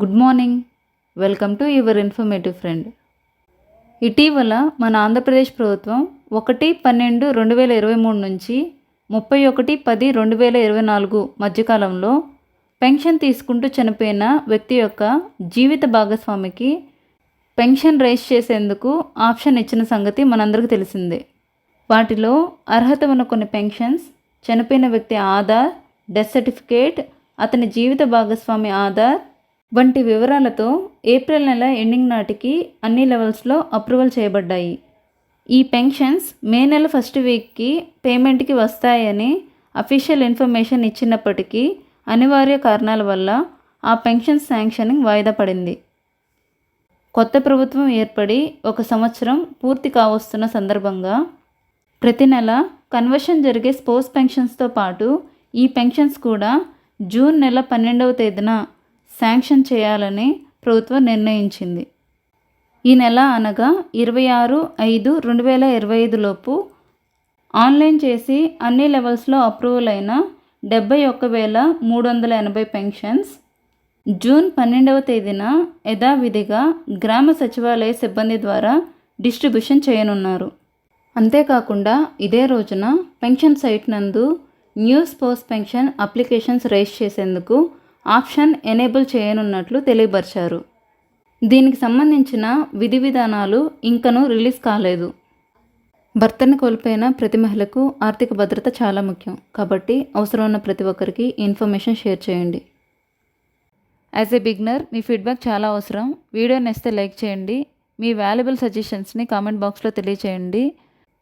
Good morning. Welcome to your informative friend. ఇటీవల మన ఆంధ్రప్రదేశ్ ప్రభుత్వం ఒకటి పన్నెండు రెండు వేల ఇరవై మూడు నుంచి ముప్పై ఒకటి పది రెండు వేల ఇరవై నాలుగు మధ్యకాలంలో పెన్షన్ తీసుకుంటూ చనిపోయిన వ్యక్తి యొక్క జీవిత భాగస్వామికి పెన్షన్ రైజ్ చేసేందుకు ఆప్షన్ ఇచ్చిన సంగతి మనందరికీ తెలిసిందే. వాటిలో అర్హత ఉన్న కొన్ని పెన్షన్స్ చనిపోయిన వ్యక్తి ఆధార్ డెత్ సర్టిఫికేట్ అతని జీవిత భాగస్వామి ఆధార్ వంటి వివరాలతో ఏప్రిల్ నెల ఎండింగ్ నాటికి అన్ని లెవెల్స్లో అప్రూవల్ చేయబడ్డాయి. ఈ పెన్షన్స్ మే నెల ఫస్ట్ వీక్కి పేమెంట్కి వస్తాయని అఫీషియల్ ఇన్ఫర్మేషన్ ఇచ్చినప్పటికీ అనివార్య కారణాల వల్ల ఆ పెన్షన్ శాంక్షనింగ్ వాయిదా పడింది. కొత్త ప్రభుత్వం ఏర్పడి ఒక సంవత్సరం పూర్తి కావస్తున్న సందర్భంగా ప్రతి నెల కన్వర్షన్ జరిగే స్పోర్ట్స్ పెన్షన్స్తో పాటు ఈ పెన్షన్స్ కూడా జూన్ నెల పన్నెండవ తేదీన శాంక్షన్ చేయాలని ప్రభుత్వం నిర్ణయించింది. ఈ నెల అనగా ఇరవై ఆరు ఐదు రెండు వేల ఇరవై ఐదులోపు ఆన్లైన్ చేసి అన్ని లెవెల్స్లో అప్రూవల్ అయిన డెబ్బై ఒక్క వేల మూడు వందల ఎనభై పెన్షన్స్. జూన్ పన్నెండవ తేదీన యథావిధిగా గ్రామ సచివాలయ సిబ్బంది ద్వారా డిస్ట్రిబ్యూషన్ చేయనున్నారు. అంతేకాకుండా ఇదే రోజున పెన్షన్ సైట్ నందు news post pension applications raise చేసేందుకు ఆప్షన్ ఎనేబుల్ చేయనున్నట్లు తెలియపరిచారు. దీనికి సంబంధించిన విధి విధానాలు ఇంకనూ రిలీజ్ కాలేదు. భర్తను కోల్పోయిన ప్రతి మహిళకు ఆర్థిక భద్రత చాలా ముఖ్యం. కాబట్టి అవసరం ఉన్న ప్రతి ఒక్కరికి ఇన్ఫర్మేషన్ షేర్ చేయండి. యాజ్ ఏ బిగ్నర్ మీ ఫీడ్బ్యాక్ చాలా అవసరం. వీడియో నేస్తే లైక్ చేయండి. మీ వాల్యుబుల్ సజెషన్స్ని కామెంట్ బాక్స్లో తెలియచేయండి.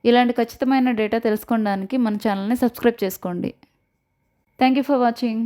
ఇలాంటి ఖచ్చితమైన డేటా తెలుసుకోవడానికి మన ఛానల్ని సబ్స్క్రైబ్ చేసుకోండి. Thank you for watching.